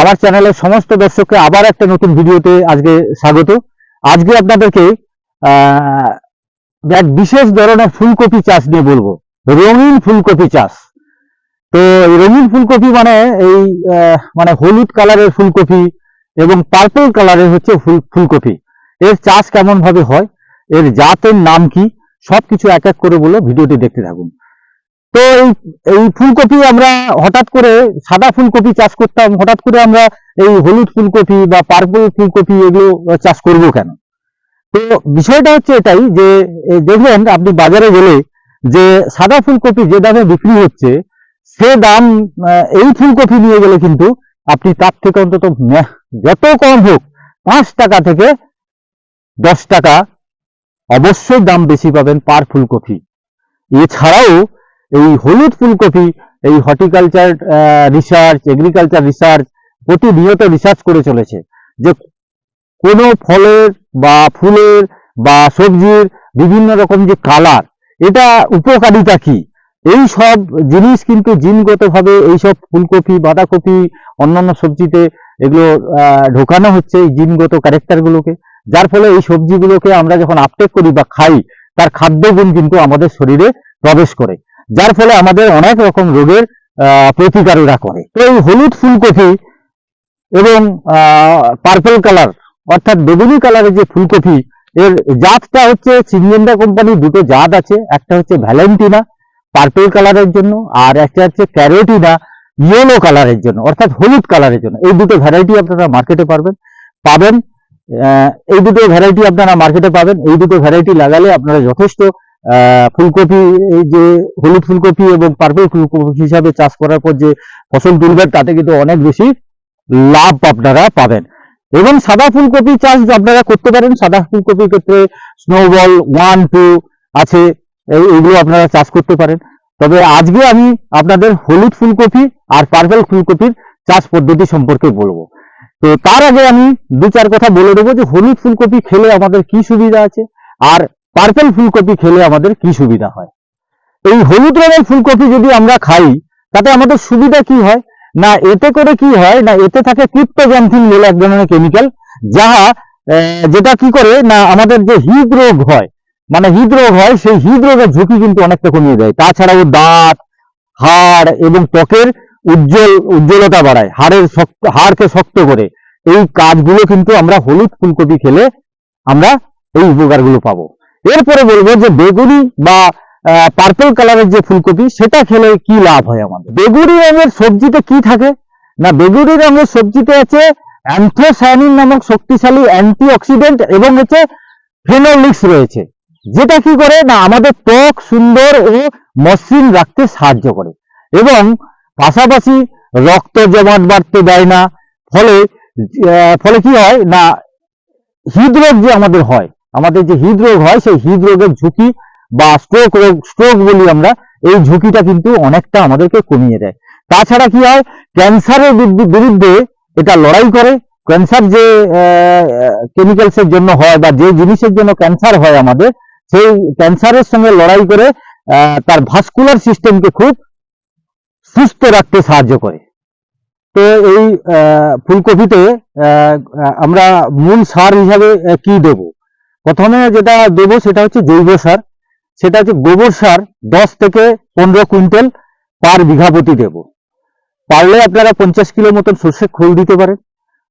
আমার চ্যানেলের সমস্ত দর্শককে আবার একটা নতুন ভিডিওতে আজকে স্বাগত। আজকে আপনাদেরকে এক বিশেষ ধরনের ফুলকপি চাষ নিয়ে বলব। রঙিন ফুলকপি চাষ। তো রঙিন ফুলকপি মানে এই মানে হলুদ কালারের ফুলকপি এবং পার্পল কালারের হচ্ছে ফুল, ফুলকপি। এর চাষ কেমন ভাবে হয়? এর জাতের নাম কি? সবকিছু এক এক করে বলে ভিডিওটি দেখতে থাকুন। তো এই ফুলকপি আমরা হঠাৎ করে সাদা ফুলকপি চাষ করতাম, হঠাৎ করে আমরা এই হলুদ ফুলকপি বা পার্পল ফুলকপি এগুলো চাষ করব কেন? তো বিষয়টা হচ্ছে এটাই যে দেখবেন আপনি বাজারে গেলে যে সাদা ফুলকপি যে দামে বিক্রি হচ্ছে, সে দাম এই ফুলকপি নিয়ে গেলে কিন্তু আপনি তার থেকে অন্তত যত কম হোক পাঁচ টাকা থেকে দশ টাকা অবশ্যই দাম বেশি পাবেন পার ফুলকপি। এছাড়াও এই হলুদ ফুলকপি, এই হর্টিকালচার রিসার্চ এগ্রিকালচার রিসার্চ প্রতিনিয়ত রিসার্চ করে চলেছে। যে কোনো ফলের বা ফুলের বা সবজির বিভিন্ন রকম যে কালার এটা উপকারিতা কি? এই সব জিনিস কিন্তু জিনগতভাবে এইসব ফুলকপি, বাঁধাকপি, অন্যান্য সবজিতে এগুলো ঢোকানো হচ্ছে এই জিনগত ক্যারেক্টারগুলোকে যার ফলে এই সবজিগুলোকে আমরা যখন আপটেক করি বা খাই, তার খাদ্যগুণ কিন্তু আমাদের শরীরে প্রবেশ করে। যার ফলে আমাদের অনেক রকম রোগের প্রতিকার ওরা করে। তো এই হলুদ ফুলকপি এবং পার্পল কালার অর্থাৎ বেগুনি কালারের যে ফুলকপি, এর জাতটা হচ্ছে সিনজেন্ডা কোম্পানির দুটো জাত আছে। একটা হচ্ছে ভ্যালেন্টিনা পার্পল কালারের জন্য, আর একটা হচ্ছে ক্যারোটিনা ইয়েলো কালারের জন্য, অর্থাৎ হলুদ কালারের জন্য। এই দুটো ভ্যারাইটি আপনারা মার্কেটে পারবেন পাবেন এই দুটো ভ্যারাইটি আপনারা মার্কেটে পাবেন। এই দুটো ভ্যারাইটি লাগালে আপনারা যথেষ্ট ফুলকপি, এই যে হলুদ ফুলকপি এবং পার্পল ফুলকপি হিসাবে চাষ করার পর যে ফসল তুলবেন, তাতে কিন্তু অনেক বেশি লাভ আপনারা পাবেন। এবং সাদা ফুলকপি চাষ আপনারা করতে পারেন। সাদা ফুলকপির ক্ষেত্রে স্নোবল ওয়ান টু আছে এইগুলো আপনারা চাষ করতে পারেন। তবে আজকে আমি আপনাদের হলুদ ফুলকপি আর পার্পল ফুলকপির চাষ পদ্ধতি সম্পর্কে বলব। তো তার আগে আমি দু চার কথা বলে দেবো যে হলুদ ফুলকপি খেলে আমাদের কি সুবিধা আছে, আর পার্পল ফুলকপি খেলে আমাদের কি সুবিধা হয়? এই হলুদ রঙের ফুলকপি যদি আমরা খাই, তাতে আমাদের সুবিধা কি হয়? না, এতে করে কি হয়? না, এতে থাকে ক্রিপ্টোগ্যান্থিন বলে এক ধরনের কেমিক্যাল, যাহা যেটা কি করে? না, আমাদের যে হৃদরোগ হয় মানে হৃদরোগ হয়, সেই হৃদরোগের ঝুঁকি কিন্তু অনেকটা কমিয়ে দেয়। তাছাড়াও দাঁত, হাড় এবং ত্বকের উজ্জ্বল, উজ্জ্বলতা বাড়ায়, হাড়ের শক্ত, হাড়কে শক্ত করে। এই কাজগুলো কিন্তু আমরা হলুদ ফুলকপি খেলে আমরা এই উপকারগুলো পাবো। এরপরে বলব যে বেগুনি বা পার্পল কালারের যে ফুলকপি, সেটা খেলে কি লাভ হয় আমাদের? বেগুনি রঙের সবজিতে কি থাকে? না, বেগুনি রঙের সবজিতে আছে অ্যান্থোসায়ানিন নামক শক্তিশালী অ্যান্টিঅক্সিডেন্ট এবং হচ্ছে ফেনোলিক্স রয়েছে। যেটা কি করে? না, আমাদের ত্বক সুন্দর ও মসৃণ রাখতে সাহায্য করে এবং পাশাপাশি রক্ত জমাট বাড়তে দেয় না। ফলে ফলে কি হয়? না, হৃদরোগ যে আমাদের হয় আমাদের যে হৃদরোগ হয়, সেই হৃদরোগের ঝুঁকি বা স্ট্রোক রোগ স্ট্রোক বলি আমরা, এই ঝুঁকিটা কিন্তু অনেকটা আমাদেরকে কমিয়ে দেয়। তাছাড়া কি হয়, ক্যান্সারের বিরুদ্ধে- এটা লড়াই করে। ক্যান্সার যে কেমিক্যালস এর জন্য হয় বা যে জিনিসের জন্য ক্যান্সার হয় আমাদের, সেই ক্যান্সারের সঙ্গে লড়াই করে তার ভাস্কুলার সিস্টেমকে খুব সুস্থ রাখতে সাহায্য করে। তো এই ফুলকপিতে আমরা মূল সার হিসাবে কি দেব? প্রথমে যেটা দেবো সেটা হচ্ছে জৈব সার। সেটা হচ্ছে গোবর সার দশ থেকে পনেরো কুইন্টাল পার বিঘা প্রতি দেব। পারলে আপনারা পঞ্চাশ কিলো মতন সর্ষে খোল দিতে পারেন,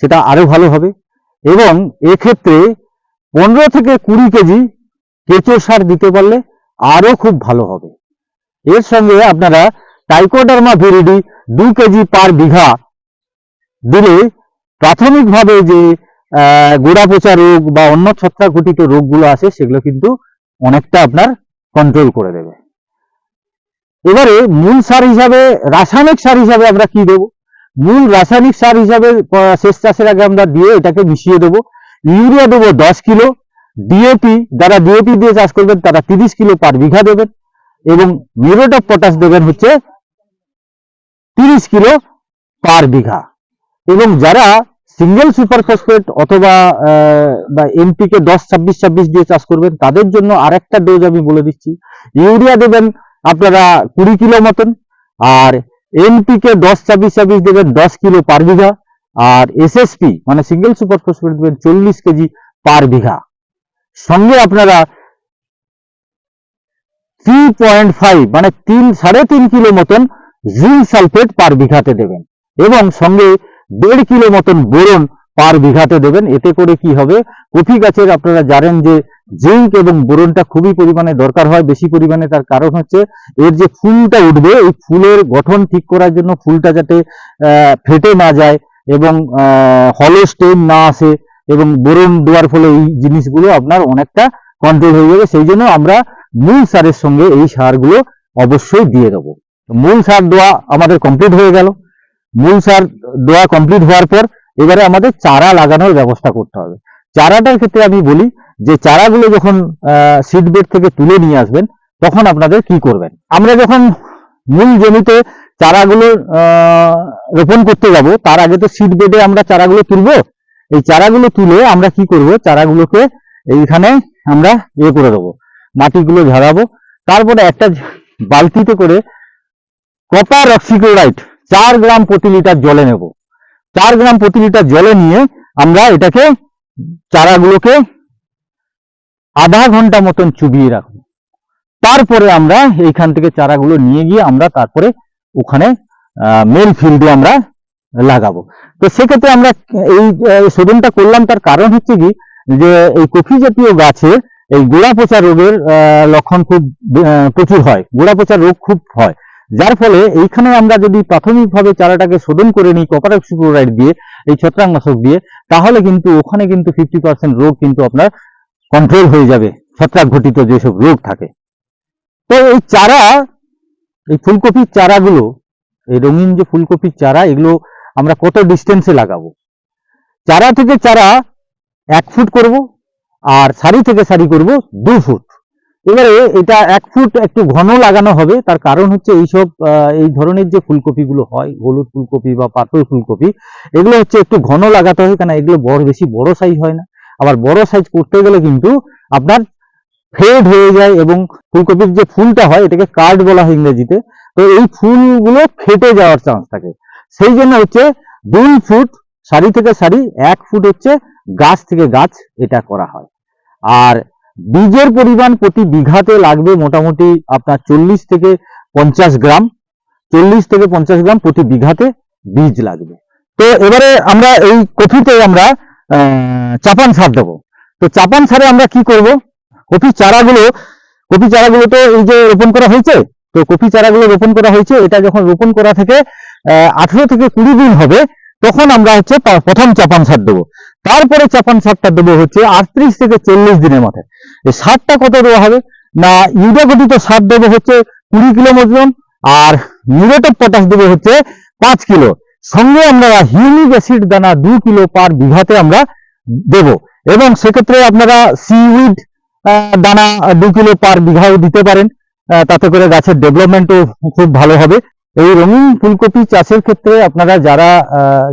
সেটা আরও ভালো হবে। এবং এক্ষেত্রে পনেরো থেকে কুড়ি কেজি কেঁচো সার দিতে পারলে আরও খুব ভালো হবে। এর সঙ্গে আপনারা টাইকোডার্মা ভিরিডি দু কেজি পার বিঘা দিলে প্রাথমিকভাবে যে গোড়া পচা রোগ বা অন্য ছত্রাক ঘটিত রোগগুলো আছে, সেগুলো কিন্তু অনেকটা আপনার কন্ট্রোল করে দেবে। এবারে মূল সার হিসাবে, রাসায়নিক সার হিসাবে আমরা কি দেব? মূল রাসায়নিক সার হিসাবে শেষ চাষের আগে আমরা দিয়ে এটাকে মিশিয়ে দেব। ইউরিয়া দেবো দশ কিলো। ডিএপি যারা ডিএপি দিয়ে চাষ করবেন, তারা তিরিশ কিলো পার বিঘা দেবেন। এবং মিউরেট অফ পটাশ দেবেন হচ্ছে তিরিশ কিলো পার বিঘা। এবং যারা সিঙ্গেল সুপার ফসফেট অথবা বা এনপিকে দশ, ছাব্বিশ ছাব্বিশ দিয়ে চাষ করবেন, তাদের জন্য আরেকটা ডোজ আমি বলে দিচ্ছি। ইউরিয়া দেবেন আপনারা কুড়ি কিলো মতন, আর এনপিকে দশ, ছাব্বিশ ছাব্বিশ দেবেন দশ কিলো পার বিঘা, আর এসএসপি মানে সিঙ্গেল সুপার ফসফেট দেবেন চল্লিশ কেজি পার বিঘা। সঙ্গে আপনারা থ্রি পয়েন্ট ফাইভ মানে তিন, সাড়ে তিন কিলো মতন জিঙ্ক সালফেট পার বিঘাতে দেবেন। এবং সঙ্গে দেড় কিলো মতন বোরন পার বিঘাতে দেবেন। এতে করে কি হবে? কফি গাছের আপনারা জানেন যে জিঙ্ক এবং বোরনটা খুবই পরিমাণে দরকার হয়, বেশি পরিমাণে তার কারণ হচ্ছে এর যে ফুলটা উঠবে, এই ফুলের গঠন ঠিক করার জন্য ফুলটা যাতে ফেটে না যায় এবং হলো স্টেম না আসে এবং বোরন দেওয়ার ফলে এই জিনিসগুলো আপনার অনেকটা কন্ট্রোল হয়ে যাবে। সেই জন্য আমরা মূল সারের সঙ্গে এই সারগুলো অবশ্যই দিয়ে দেবো। মূল সার দেওয়া আমাদের কমপ্লিট হয়ে গেল। মূল সার দেওয়া কমপ্লিট হওয়ার পর এবারে আমাদের চারা লাগানোর ব্যবস্থা করতে হবে। চারাটার ক্ষেত্রে আমি বলি যে চারাগুলো যখন সিড বেড থেকে তুলে নিয়ে আসবেন, তখন আপনাদের কি করবেন? আমরা যখন মূল জমিতে চারাগুলো রোপণ করতে যাব, তার আগে তো সিড বেডে আমরা চারাগুলো তুলবো। এই চারাগুলো তুলে আমরা কি করব? চারাগুলোকে এইখানে আমরা ইয়ে করে দেবো, মাটিগুলো ঝাড়াবো। তারপরে একটা বালতিতে করে কপার অক্সিক্লোরাইড চার গ্রাম প্রতি লিটার জলে নেব। চার গ্রাম প্রতি লিটার জলে নিয়ে আমরা এটাকে চারাগুলোকে আধা ঘণ্টা মতন চুবিয়ে রাখব। তারপরে আমরা এইখান থেকে চারাগুলো নিয়ে গিয়ে আমরা তারপরে ওখানে মেল ফিল্ডে আমরা লাগাবো। তো সেক্ষেত্রে আমরা এই শোধনটা করলাম। তার কারণ হচ্ছে কি? যে এই কফি জাতীয় গাছে এই গোড়া পচা রোগের লক্ষণ খুব প্রচুর হয়। গোড়া পচা রোগ খুব হয়। যার ফলে এইখানে আমরা যদি প্রাথমিকভাবে চারাটাকে শোধন করে নিই কপার অক্সিক্লোরাইড দিয়ে, এই ছত্রাকনাশক দিয়ে, তাহলে কিন্তু ওখানে কিন্তু ফিফটি পার্সেন্ট রোগ কিন্তু আপনার কন্ট্রোল হয়ে যাবে, ছত্রাক ঘটিত যেসব রোগ থাকে। তো এই চারা, এই ফুলকপির চারাগুলো, এই রঙিন যে ফুলকপির চারা, এগুলো আমরা কত ডিস্টেন্সে লাগাবো? চারা থেকে চারা এক ফুট করব, আর সারি থেকে সারি করব দু ফুট। এবারে এটা এক ফুট একটু ঘন লাগানো হবে, তার কারণ হচ্ছে এইসব এই ধরনের যে ফুলকপিগুলো হয়, হলুদ ফুলকপি বা পাতল ফুলকপি, এগুলো হচ্ছে একটু ঘন লাগাতে হয় কেন এগুলো বড়, বেশি বড় সাইজ হয় না। আবার বড় সাইজ করতে গেলে কিন্তু আপনার ফেড হয়ে যায় এবং ফুলকপির যে ফুলটা হয়, এটাকে কার্ড বলা হয় ইংরেজিতে, তো এই ফুলগুলো ফেটে যাওয়ার চান্স থাকে। সেই জন্য হচ্ছে দুই ফুট সারি থেকে সারি, এক ফুট হচ্ছে গাছ থেকে গাছ এটা করা হয়। আর বীজের পরিমাণ প্রতি বিঘাতে লাগবে মোটামুটি আপনার চল্লিশ থেকে পঞ্চাশ গ্রাম। চল্লিশ থেকে পঞ্চাশ গ্রাম প্রতি বিঘাতে বীজ লাগবে। তো এবারে আমরা এই কফিতে আমরা চাপান সার দেবো। তো চাপান সারে আমরা কি করব? কফি চারাগুলো কফি চারাগুলো তো এই যে রোপণ করা হয়েছে, তো কফি চারাগুলো রোপণ করা হয়েছে, এটা যখন রোপণ করা থেকে আঠেরো থেকে কুড়ি দিন হবে, তখন আমরা হচ্ছে প্রথম চাপান সার দেবো। তারপরে চাপান সারটা দেবো হচ্ছে আটত্রিশ থেকে চল্লিশ দিনের মাথায় এই সারটা কত দেওয়া হবে? না, ইউরিয়া গঠিত সার দেবো হচ্ছে কুড়ি কিলো মতন আর মিউরেট পটাশ দেবো হচ্ছে পাঁচ কিলো। সঙ্গে আমরা হিউমিক অ্যাসিড দানা দু কিলো পার বিঘাতে আমরা দেব। এবং সেক্ষেত্রে আপনারা সিউইড দানা দু কিলো পার বিঘাও দিতে পারেন। তাতে করে গাছের ডেভেলপমেন্টও খুব ভালো হবে। এই রঙিন ফুলকপি চাষের ক্ষেত্রে আপনারা যারা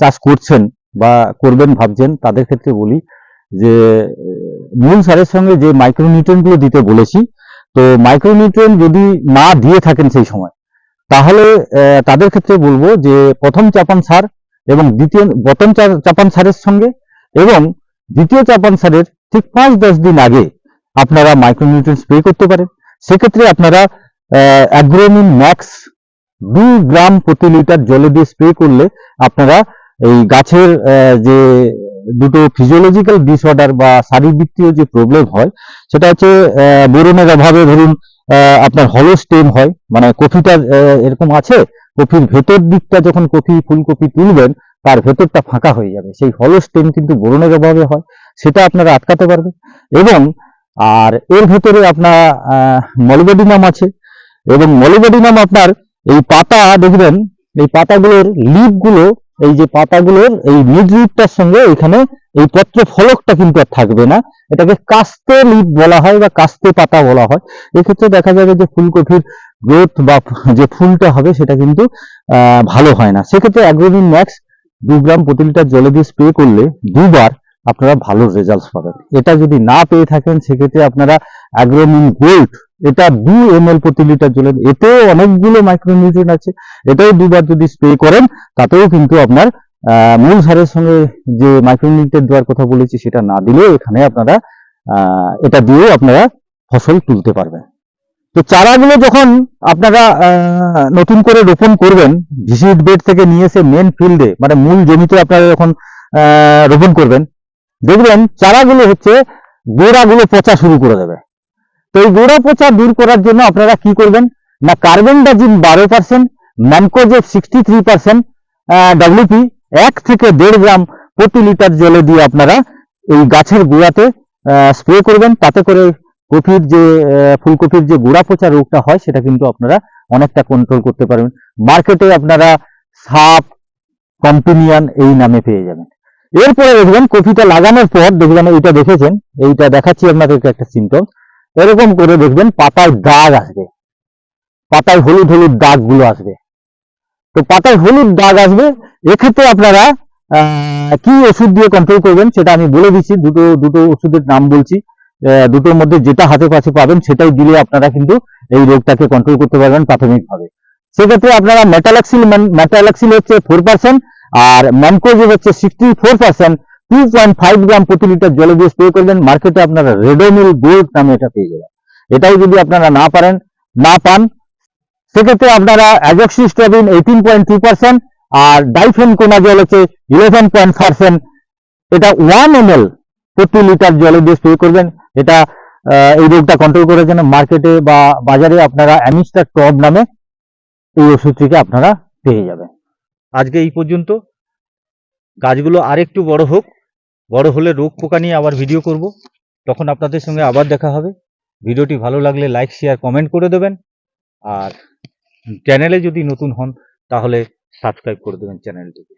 চাষ করছেন বা করবেন, ভাবছেন, তাদের ক্ষেত্রে বলি যে, মূল সারের সঙ্গে যে মাইক্রোনিউট্রিয়েন্টগুলো দিতে বলেছি, তো মাইক্রোনিউট্রিয়েন্ট যদি না দিয়ে থাকেন সেই সময়, তাহলে তাদের ক্ষেত্রে বলব যে প্রথম চাপান সার এবং দ্বিতীয়, প্রথম চাপান সারের সঙ্গে এবং দ্বিতীয় চাপান সারের ঠিক পাঁচ দশ দিন আগে আপনারা মাইক্রোনিউট্রিয়েন্ট স্প্রে করতে পারেন। সেক্ষেত্রে আপনারা অ্যাগ্রোমিন ম্যাক্স দুই গ্রাম প্রতি লিটার জলে দিয়ে স্প্রে করলে আপনারা এই গাছের যে দুটো ফিজিওলজিক্যাল ডিসঅর্ডার বা শারীরবৃত্তীয় যে প্রবলেম হয়, সেটা হচ্ছে বোরনের অভাবে ধরুন আপনার হলো স্টেম হয় মানে কফিটা এরকম আছে, কফির ভেতর দিকটা যখন কফি, ফুলকপি তুলবেন, তার ভেতরটা ফাঁকা হয়ে যাবে। সেই হলো স্টেম কিন্তু বোরনের অভাবে হয়, সেটা আপনারা আটকাতে পারবেন। এবং, আর এর ভেতরে আপনার মলিবেডিনাম আছে। এবং মলিবেডিনাম আপনার এই পাতা, দেখবেন, এই পাতাগুলোর লিপগুলো এই যে পাতাগুলোর এই মিড লিপটার সঙ্গে এখানে এই পত্র ফলকটা কিন্তু আর থাকবে না। এটাকে কাস্তে লিপ বলা হয় বা কাস্তে পাতা বলা হয়। এক্ষেত্রে দেখা যাবে যে ফুলকপির গ্রোথ বা যে ফুলটা হবে সেটা কিন্তু ভালো হয় না। সেক্ষেত্রে অ্যাগ্রোমিন ম্যাক্স দু গ্রাম প্রতি লিটার জলে দিয়ে স্প্রে করলে দুবার আপনারা ভালো রেজাল্ট পাবেন। এটা যদি না পেয়ে থাকেন, সেক্ষেত্রে আপনারা অ্যাগ্রোমিন গোল্ড এটা দু এম এল প্রতি লিটার জলে এতেও অনেকগুলো মাইক্রোনিউট্রিয়েন্ট আছে। এটাও দুবার যদি স্প্রে করেন, তাতেও কিন্তু আপনার মূল সারের সঙ্গে যে মাইক্রোনিউট্রিয়েন্ট দেওয়ার কথা বলেছি, সেটা না দিলেও এখানে আপনারা এটা দিয়েও আপনারা ফসল তুলতে পারবেন। তো চারাগুলো যখন আপনারা নতুন করে রোপণ করবেন ভিসিট বেড থেকে নিয়ে এসে মেন ফিল্ডে মানে মূল জমিতে আপনারা যখন রোপণ করবেন, দেখবেন চারাগুলো হচ্ছে গোড়াগুলো পচা শুরু করে দেবে। তো এই গোড়া পচা দূর করার জন্য আপনারা কি করবেন? না কার্বেন্ডাজিম বারো percent mancozeb sixty three percent WP এক থেকে দেড় গ্রাম প্রতি লিটার জলে দিয়ে আপনারা এই গাছের গোড়াতে স্প্রে করবেন। তাতে করে কপির যে ফুলকপির যে গোড়া পচা রোগটা হয়, সেটা কিন্তু আপনারা অনেকটা কন্ট্রোল করতে পারবেন। মার্কেটে আপনারা সাপ কম্পিনিয়ান এই নামে পেয়ে যাবেন। এরপরে দেখবেন কপিটা লাগানোর পর, দেখবেন এইটা দেখেছেন, এইটা দেখাচ্ছি আপনাদেরকে একটা সিমটম এরকম করে দেখবেন পাতায় দাগ আসবে। পাতায় হলুদ হলুদ দাগগুলো আসবে। তো পাতায় হলুদ দাগ আসবে, এক্ষেত্রে আপনারা কি ওষুধ দিয়ে কন্ট্রোল করবেন সেটা আমি বলে দিচ্ছি। দুটো দুটো ওষুধের নাম বলছি। দুটোর মধ্যে যেটা হাতে কাছে পাবেন সেটাই দিলে আপনারা কিন্তু এই রোগটাকে কন্ট্রোল করতে পারবেন প্রাথমিকভাবে। সেক্ষেত্রে আপনারা মেটালাক্সিল মেটালাক্সিল হচ্ছে ফোর পার্সেন্ট আর ম্যানকোজেব হচ্ছে sixty four percent two point five gram প্রতি লিটার জলে দিয়ে স্প্রে করবেন। মার্কেটে আপনারা রেডোমিল গোল্ড নামে এটা পেয়ে যাবেন। এটাও যদি আপনারা না পারেন, না পান, সেক্ষেত্রে আপনারা azoxystrobin eighteen point two percent আর ডাইফেন কোনা জল হচ্ছে ইলেভেন পয়েন্ট পার্সেন্ট এটা ওয়ান এম এল প্রতি লিটার জলে দিয়ে স্প্রে করবেন। এটা এই রোগটা কন্ট্রোল করার জন্য মার্কেটে বা বাজারে আপনারা অ্যামিস্টার টব নামে এই ওষুধটিকে আপনারা পেয়ে যাবেন। আজকে এই পর্যন্ত। গাছগুলো আরেকটু বড় হোক বড় হলে রোগ পোকা নিয়ে আবার ভিডিও করব। তখন আপনাদের সঙ্গে আবার দেখা হবে। ভিডিওটি ভালো লাগলে লাইক শেয়ার কমেন্ট করে দেবেন। আর চ্যানেলে যদি নতুন হন, তাহলে সাবস্ক্রাইব করে দেবেন চ্যানেলটিকে